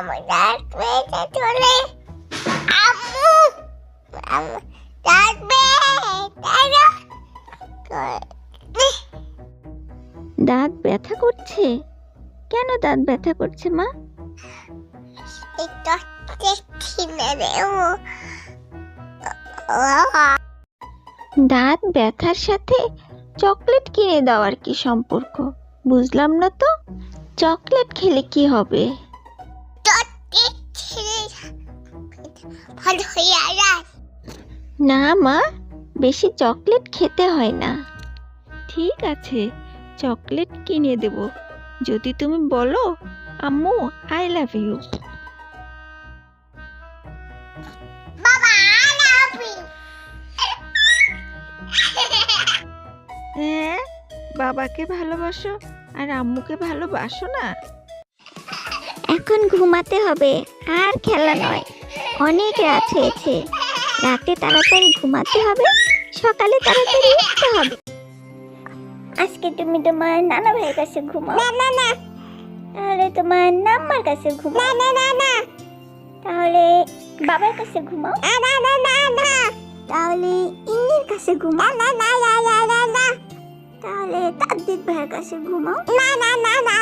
আমার দাঁত চলে আম্মু আম্মু দাঁত ব্যথা করছে? কেন দাঁত ব্যথা করছে মা? দাঁত ব্যথার সাথে চকলেট কিনে দেওয়ার কি সম্পর্ক? বুঝলাম না তো? চকলেট খেলে কি হবে? ভালো হয়ে আর না মা বেশি চকলেট খেতে হয় না। ঠিক আছে চকলেট কিনে দেব। যদি তুমি বলো আম্মু আই লাভ ইউ বাবা লাভ হ্যাঁ বাবাকে ভালোবাসো আর আম্মুকে ভালোবাসো না? এখন ঘুমাতে হবে আর খেলা নয়। অনেক রাত হয়েছে রাতে তাড়াতাড়ি ঘুমাতে হবে সকালে তাড়াতাড়ি উঠতে হবে আজকে তুমি তোমার নানা ভাইয়ের কাছে ঘুমাও না না না তাহলে তোমার নাম্মার কাছে ঘুমাও না না না তাহলে বাবার কাছে ঘুমাও না না না না না তাহলে ইন্নির কাছে ঘুমাও না না না না না না তাহলে তাদ্দিদ ভাইয়ের কাছে ঘুমাও না না না না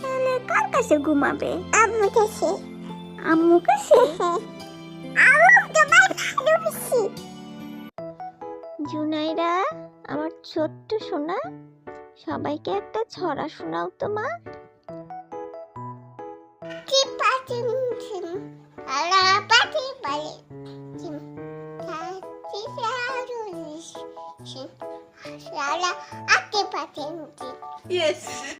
তাহলে কার কাছে ঘুমাবে আম্মু কাছে আম্মু কাছে আম্মু তোমার ভালোবাসি। জুনাইরা আমার ছোট্ট সোনা, সবাইকে একটা ছড়া শোনাও তো, মা। Yes.